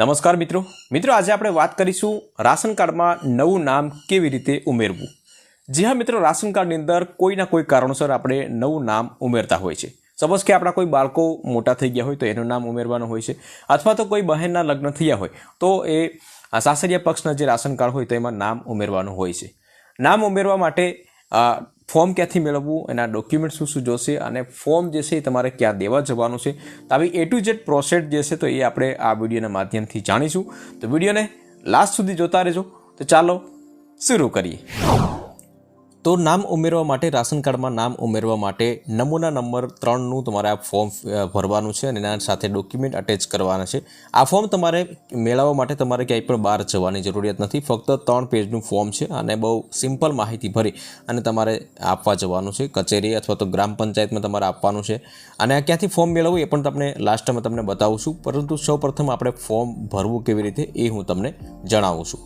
નમસ્કાર મિત્રો. મિત્રો, આજે આપણે વાત કરીશું રાશન કાર્ડમાં નવું નામ કેવી રીતે ઉમેરવું. જી હા મિત્રો, રાશન કાર્ડની અંદર કોઈના કોઈ કારણોસર આપણે નવું નામ ઉમેરતા હોય છે. સપોઝ કે આપણા કોઈ બાળકો મોટા થઈ ગયા હોય તો એનું નામ ઉમેરવાનું હોય છે. અથવા તો કોઈ બહેનના લગ્ન થયા હોય તો એ સાસરિયા પક્ષના જે રાશન કાર્ડ હોય તો એમાં નામ ઉમેરવાનું હોય છે. નામ ઉમેરવા માટે ફોર્મ ક્યાંથી મેળવવું, એના ડોક્યુમેન્ટ શું શું જોશે અને ફોર્મ જે છે એ તમારે ક્યાં દેવા જવાનું છે. તો આવી એ ટુ જેડ પ્રોસેસ જે છે તો એ આપણે આ વિડીયોના માધ્યમથી જાણીશું. તો વિડીયોને લાસ્ટ સુધી જોતા રહેજો. તો ચાલો, શરૂ કરીએ. તો નામ ઉમેરવા માટે રાશન કાર્ડમાં નામ ઉમેરવા માટે નમૂના નંબર ત્રણનું તમારે આ ફોર્મ ભરવાનું છે અને એના સાથે ડોક્યુમેન્ટ અટેચ કરવાના છે. આ ફોર્મ તમારે મેળવવા માટે તમારે ક્યાંય પણ બહાર જવાની જરૂરિયાત નથી. ફક્ત ત્રણ પેજનું ફોર્મ છે અને બહુ સિમ્પલ માહિતી ભરી અને તમારે આપવા જવાનું છે. કચેરી અથવા તો ગ્રામ પંચાયતમાં તમારે આપવાનું છે. અને આ ક્યાંથી ફોર્મ મેળવવું એ પણ તમને લાસ્ટમાં તમને બતાવું છું. પરંતુ સૌપ્રથમ આપણે ફોર્મ ભરવું કેવી રીતે એ હું તમને જણાવું છું.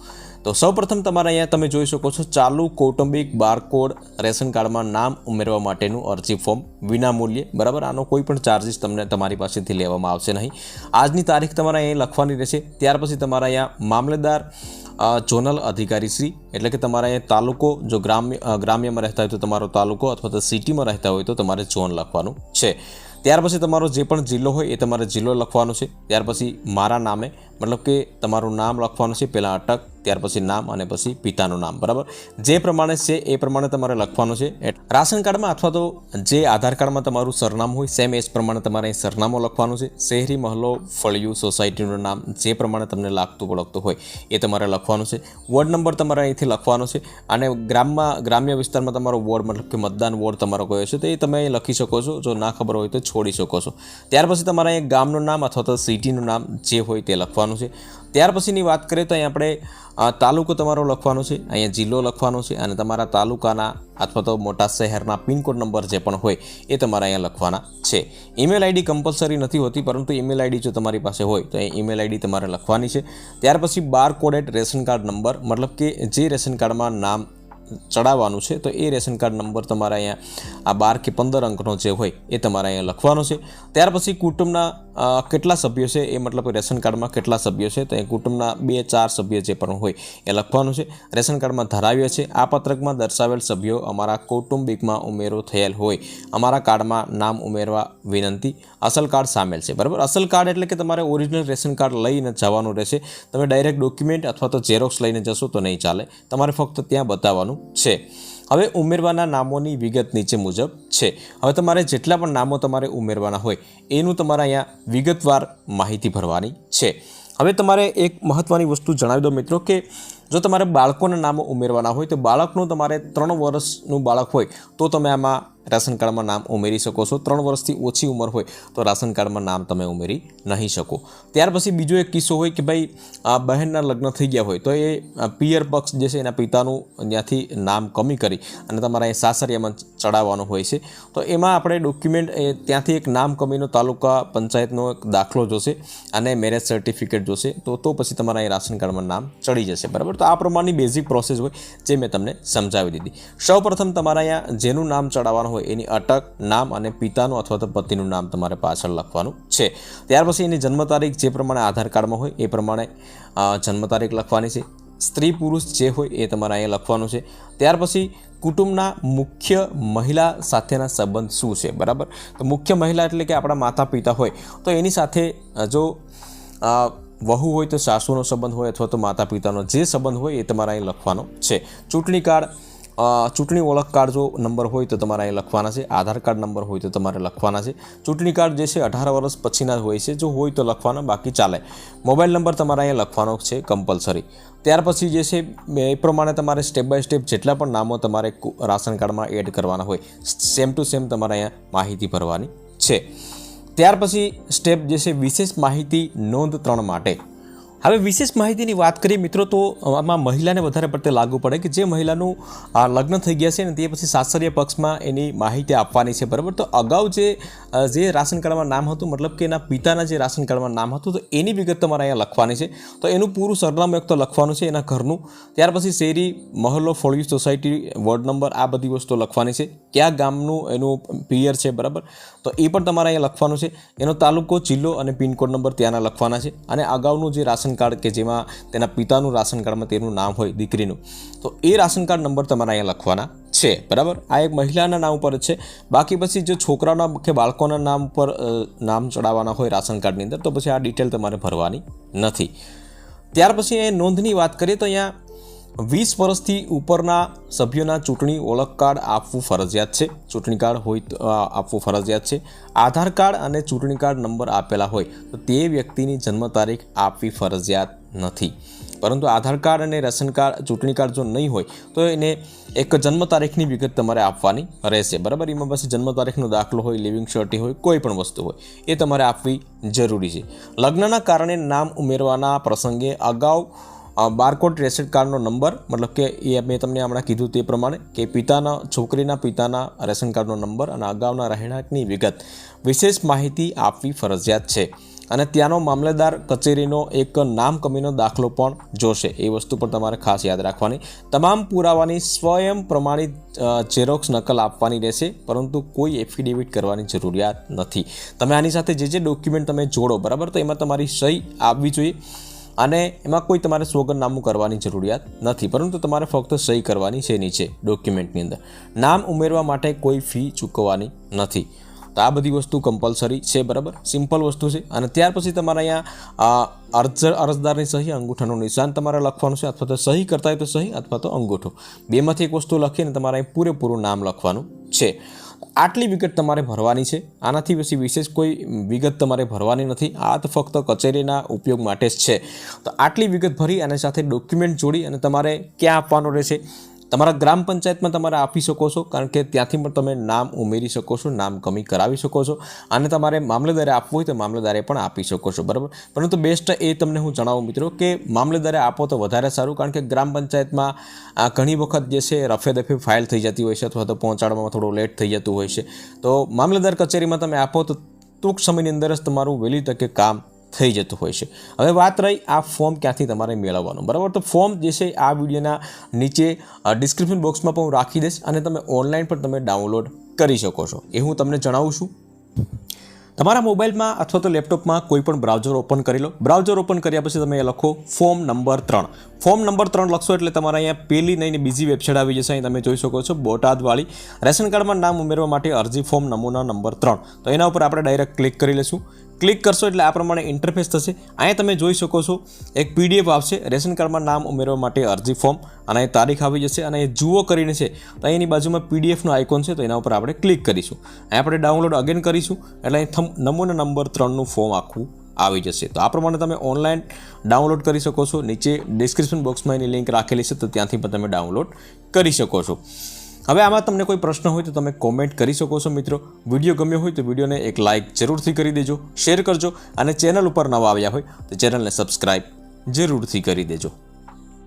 તો સૌપ્રથમ તમારે અહીંયા તમે જોઈ શકો છો, ચાલુ કૌટુંબિક બારકોડ રેશન કાર્ડમાં નામ ઉમેરવા માટેનું અરજી ફોર્મ વિનામૂલ્યે. બરાબર? આનો કોઈ પણ ચાર્જિસ તમને તમારી પાસેથી લેવામાં આવશે નહીં. આજની તારીખ તમારે અહીંયા લખવાની રહેશે. ત્યાર પછી તમારા અહીંયા મામલેદાર ઝોનલ અધિકારી શ્રી, એટલે કે તમારા અહીંયા તાલુકો, જો ગ્રામ્ય ગ્રામ્યમાં રહેતા હોય તો તમારો તાલુકો અથવા તો સિટીમાં રહેતા હોય તો તમારે ઝોન લખવાનું છે. ત્યાર પછી તમારો જે પણ જિલ્લો હોય એ તમારે જિલ્લો લખવાનો છે. ત્યાર પછી મારા નામે મતલબ કે તમારું નામ લખવાનું છે, પહેલાં અટક, ત્યાર પછી નામ અને પછી પિતાનું નામ, બરાબર? જે પ્રમાણે છે, એ પ્રમાણે તમારે લખવાનું છે. રાશન કાર્ડમાં અથવા તો જે આધાર કાર્ડમાં તમારું સરનામું હોય સેમ એ જ પ્રમાણે તમારે અહીં સરનામું લખવાનું છે. શહેરી મહલો, ફળિયું સોસાયટીનું નામ, જે પ્રમાણે તમને લાગતું પડકતું હોય, એ તમારે લખવાનું છે. વોર્ડ નંબર તમારે અહીંથી લખવાનો છે. અને ગ્રામમાં, ગ્રામ્ય વિસ્તારમાં તમારો વોર્ડ, મતલબ કે મતદાન વોર્ડ તમારો કયો છે, તો એ તમે લખી શકો છો. જો ના ખબર હોય તો છોડી શકો છો. ત્યાર પછી તમારે અહીં ગામનું નામ અથવા તો સિટીનું નામ જે હોય તે લખવાનું છે. ત્યાર પછીની વાત કરીએ તો અહીં આપણે તાલુકો તમારો લખવાનો છે, અહીંયા જિલ્લો લખવાનો છે અને તમારા તાલુકાના અથવા તો મોટા શહેરના પિનકોડ નંબર જે પણ હોય એ તમારે અહીંયા લખવાના છે. ઈમેલ આઈડી કમ્પલસરી નથી હોતી, પરંતુ ઈમેલ આઈડી જો તમારી પાસે હોય તો એ ઈમેલ આઈડી તમારે લખવાની છે. ત્યાર પછી bar coded ration card number, મતલબ કે જે રેશન કાર્ડમાં નામ ચડાવવાનું છે, તો એ રેશન કાર્ડ નંબર તમારે અહીંયા, આ બાર કે પંદર અંકનો જે હોય, એ તમારે અહીંયા લખવાનો છે. ત્યાર પછી કુટુંબના કેટલા સભ્યો છે, એ મતલબ રેશન કાર્ડમાં કેટલા સભ્યો છે, તો એ કુટુંબના બે, ચાર સભ્ય જે પણ હોય, એ લખવાનું છે. રેશન કાર્ડમાં ધરાવ્યો છે, આ પત્રકમાં દર્શાવેલ સભ્યો અમારા કૌટુંબિકમાં ઉમેરો થયેલ હોય, અમારા કાર્ડમાં નામ ઉમેરવા વિનંતી, અસલ કાર્ડ સામેલ છે, બરાબર? અસલ કાર્ડ એટલે કે તમારે ઓરિજિનલ રેશન કાર્ડ લઈને જવાનું રહેશે, તમે ડાયરેક્ટ ડોક્યુમેન્ટ અથવા તો ઝેરોક્સ લઈને જશો તો નહીં ચાલે, તમારે ફક્ત ત્યાં બતાવવાનું છે. હવે ઉમેરવાના નામોની વિગત નીચે મુજબ છે. હવે તમારે જેટલા પણ નામો તમારે ઉમેરવાના હોય, એનું તમારે અહીંયા વિગતવાર માહિતી ભરવાની છે. હવે તમારે એક મહત્ત્વની વસ્તુ જણાવી દો મિત્રો કે, જો તમારે બાળકોના નામો ઉમેરવાના હોય, તો બાળકનું તમારે ત્રણ વર્ષનું બાળક હોય, તો તમે આમાં રાશન કાર્ડમાં નામ ઉમેરી શકો છો. ત્રણ વર્ષથી ઓછી ઉંમર હોય તો રાશન કાર્ડમાં નામ તમે ઉમેરી નહીં શકો. ત્યાર પછી બીજો એક કિસ્સો હોય કે ભાઈ, આ બહેનના લગ્ન થઈ ગયા હોય તો એ પિયર પક્ષ જે છે એના પિતાનું ત્યાંથી નામ કમી કરી અને તમારા એ સાસરિયામાં ચડાવવાનું હોય છે. તો એમાં આપણે ડોક્યુમેન્ટ ત્યાંથી એક નામ કમીનો તાલુકા પંચાયતનો એક દાખલો જોશે અને મેરેજ સર્ટિફિકેટ જોશે. તો તો પછી તમારા એ રાશન કાર્ડમાં નામ ચડી જશે. બરાબર? તો આ પ્રમાણની બેઝિક પ્રોસેસ હોય જે મેં તમને સમજાવી દીધી. સૌપ્રથમ તમારા અહીંયા જેનું નામ ચડાવવાનું હોય એની અટક નામ અને પિતાનું અથવા તો પતિનું નામ તમારે પાછળ લખવાનું છે. ત્યાર પછી એની જન્મ તારીખ જે પ્રમાણે આધાર કાર્ડમાં હોય એ પ્રમાણે જન્મ તારીખ લખવાની છે. સ્ત્રી પુરુષ જે હોય એ તમારે અહીંયા લખવાનું છે. ત્યાર પછી કુટુંબના મુખ્ય મહિલા સાથેના સંબંધ શું છે? બરાબર? તો મુખ્ય મહિલા એટલે કે આપણા માતા પિતા હોય. તો એની સાથે જો વહુ હોય તો સાસુનો સંબંધ હોય અથવા તો માતા પિતાનો જે સંબંધ હોય એ તમારે અહીં લખવાનો છે. ચૂંટણી કાર્ડ ચૂંટણી ઓળખ કાર્ડ જો નંબર હોય તો તમારે અહીં લખવાના છે. આધાર કાર્ડ નંબર હોય તો તમારે લખવાના છે. ચૂંટણી કાર્ડ જે છે, અઢાર વર્ષ પછીના હોય છે. જો હોય તો લખવાના, બાકી ચાલે. મોબાઈલ નંબર તમારે અહીંયા લખવાનો છે કમ્પલસરી. ત્યાર પછી જે છે એ પ્રમાણે તમારે સ્ટેપ બાય સ્ટેપ જેટલા પણ નામો તમારે રાશન કાર્ડમાં એડ કરવાના હોય, સેમ ટુ સેમ તમારે અહીંયા માહિતી ભરવાની છે. ત્યાર પછી સ્ટેપ જે છે, વિશેષ માહિતી નોંધ ત્રણ માટે. હવે વિશેષ માહિતીની વાત કરીએ મિત્રો તો આમાં મહિલાને વધારે પડતે લાગુ પડે કે જે મહિલાનું આ, લગ્ન થઈ ગયા છે ને તે પછી સાસરીય પક્ષમાં એની માહિતી આપવાની છે બરાબર? તો અગાઉ જે જે રાશન કાર્ડમાં નામ હતું મતલબ કે એના પિતાના જે રાશન કાર્ડમાં નામ હતું તો એની વિગત તમારે અહીંયા લખવાની છે. તો એનું પૂરું સરનામું એક તો લખવાનું છે એના ઘરનું. ત્યાર પછી શેરી મહોલ્લો ફળિયું સોસાયટી વોર્ડ નંબર આ બધી વસ્તુઓ લખવાની છે. કયા ગામનું એનું પિયર છે બરાબર? તો એ પણ તમારે અહીંયા લખવાનું છે. એનો તાલુકો જિલ્લો અને પિનકોડ નંબર ત્યાંના લખવાના છે. અને અગાઉનું જે રાશન કાર્ડ કે જેમાં તેના પિતાનું રાશન કાર્ડમાં તેનું નામ હોય દીકરીનું. તો એ રાશન કાર્ડ નંબર તમારે અહીંયા લખવાના છે. બરાબર? આ એક મહિલાના નામ ઉપર છે. બાકી પછી જો છોકરાના કે બાળકોના નામ પર નામ ચડાવવાના હોય રાશન કાર્ડની અંદર, તો પછી આ ડિટેલ તમારે ભરવાની નથી. ત્યાર પછી એ નોંધની વાત કરીએ તો અહીંયા વીસ વર્ષથી ઉપરના સભ્યોના ચૂંટણી ઓળખ કાર્ડ આપવું ફરજિયાત છે. ચૂંટણી કાર્ડ હોય આપવું ફરજિયાત છે. આધાર કાર્ડ અને ચૂંટણી કાર્ડ નંબર આપેલા હોય તો તે વ્યક્તિની જન્મ તારીખ આપવી ફરજિયાત નથી. પરંતુ આધાર કાર્ડ અને રેશન કાર્ડ, ચૂંટણી કાર્ડ જો નહીં હોય તો એને એક જન્મ તારીખની વિગત તમારે આપવાની રહેશે. બરાબર? એમાં પાસે જન્મ તારીખનો દાખલો હોય, લિવિંગ સર્ટી હોય, કોઈ પણ વસ્તુ હોય, એ તમારે આપવી જરૂરી છે. લગ્નના કારણે નામ ઉમેરવાના પ્રસંગે અગાઉ બારકોડ રેશન કાર્ડનો નંબર, મતલબ કે એ મેં તમને હમણાં કીધું તે પ્રમાણે, કે પિતાના, છોકરીના પિતાના રેશન કાર્ડનો નંબર અને અગાઉના રહેણાંકની વિગત. વિશેષ માહિતી આપવી ફરજિયાત છે. અને ત્યાંનો મામલેદાર કચેરીનો એક નામ કમીનો દાખલો પણ જોશે. એ વસ્તુ પણ તમારે ખાસ યાદ રાખવાની. તમામ પુરાવાની સ્વયં પ્રમાણિત ઝેરોક્સ નકલ આપવાની રહેશે, પરંતુ કોઈ એફિડેવિટ કરવાની જરૂરિયાત નથી. તમે આની સાથે જે જે ડોક્યુમેન્ટ તમે જોડો, બરાબર? તો એમાં તમારી સહી આવવી જોઈએ. અને એમાં કોઈ તમારે સોગંદનામું કરવાની જરૂરિયાત નથી, પરંતુ તમારે ફક્ત સહી કરવાની છે નીચે ડોક્યુમેન્ટની અંદર. નામ ઉમેરવા માટે કોઈ ફી ચૂકવવાની નથી. તો આ બધી વસ્તુ કમ્પલસરી છે, બરાબર? સિમ્પલ વસ્તુ છે. અને ત્યાર પછી તમારે અહીંયા અરજ, અરજદારની સહી, અંગૂઠાનું નિશાન તમારે લખવાનું છે, અથવા તો સહી કરતા હોય તો સહી, અથવા તો અંગૂઠો. બેમાંથી એક વસ્તુ લખીને તમારે અહીં પૂરેપૂરું નામ લખવાનું છે. આટલી વિગત તમારે ભરવાની છે. આનાથી પછી વિશેષ કોઈ વિગત તમારે ભરવાની નથી. આ તો ફક્ત કચેરીના ઉપયોગ માટે જ છે. તો આટલી વિગત ભરી અને સાથે ડોક્યુમેન્ટ જોડી અને તમારે ક્યાં આપવાનો રહેશે? તમારા ગ્રામ પંચાયતમાં તમારે આપી શકો છો, કારણ કે ત્યાંથી પણ તમે નામ ઉમેરી શકો છો, નામ કમી કરાવી શકો છો, અને તમારે મામલેદારે આપવું હોય તો મામલેદારે પણ આપી શકો છો, બરાબર? પરંતુ બેસ્ટ એ તમને હું જણાવું મિત્રો કે મામલેદારે આપો તો વધારે સારું, કારણ કે ગ્રામ પંચાયતમાં ઘણી વખત જે છે રફે દફે ફાઇલ થઈ જતી હોય છે, અથવા તો પહોંચાડવામાં થોડું લેટ થઈ જતું હોય છે. તો મામલેદાર કચેરીમાં તમે આપો તો ટૂંક સમયની અંદર જ તમારું વહેલી તકે કામ થઈ જતું હોય છે. હવે વાત રહી આ ફોર્મ ક્યાંથી તમારે મેળવવાનું. બરાબર? તો ફોર્મ જે છે આ વિડીયોના નીચે ડિસ્ક્રિપ્શન બોક્સમાં પણ હું રાખી દઈશ અને તમે ઓનલાઈન પણ તમે ડાઉનલોડ કરી શકો છો. એ હું તમને જણાવું છું. તમારા મોબાઈલમાં અથવા તો લેપટોપમાં કોઈ પણ બ્રાઉઝર ઓપન કરી લો. બ્રાઉઝર ઓપન કર્યા પછી તમે લખો ફોર્મ નંબર ત્રણ. ફોર્મ નંબર ત્રણ લખશો એટલે તમારે અહીંયા પેલી નહીં બીજી વેબસાઇટ આવી જશે. અહીં તમે જોઈ શકો છો બોટાદવાળી. રેશન કાર્ડમાં નામ ઉમેરવા માટે અરજી ફોર્મ નમૂના નંબર ત્રણ. તો એના ઉપર આપણે ડાયરેક્ટ ક્લિક કરી લઈશું. ક્લિક કરશો એટલે આ પ્રમાણે ઇન્ટરફેસ થશે. અહીંયા તમે જોઈ શકો છો, એક પીડીએફ આવશે. રેશન કાર્ડમાં નામ ઉમેરવા માટે અરજી ફોર્મ. અને તારીખ આવી જશે અને એ જુઓ કરીને છે. તો અહીંની બાજુમાં પીડીએફનું આઇકોન છે, તો એના ઉપર આપણે ક્લિક કરીશું. અહીં આપણે ડાઉનલોડ અગેન કરીશું. એટલે અહીં નમૂના નંબર ત્રણનું ફોર્મ આખું આવી જશે. તો આ પ્રમાણે તમે ઓનલાઈન ડાઉનલોડ કરી શકો છો. નીચે ડિસ્ક્રિપ્શન બોક્સમાં એની લિંક રાખેલી છે, તો ત્યાંથી પણ તમે ડાઉનલોડ કરી શકો છો. હવે આમાં તમને કોઈ પ્રશ્ન હોય તો તમે કોમેન્ટ કરી શકો છો મિત્રો. વીડિયો ગમ્યો હોય તો વિડીયોને એક લાઇક જરૂરથી કરી દેજો શેર કરજો અને ચેનલ ઉપર નવા આવ્યા હોય તો ચેનલને સબસ્ક્રાઈબ જરૂરથી કરી દેજો.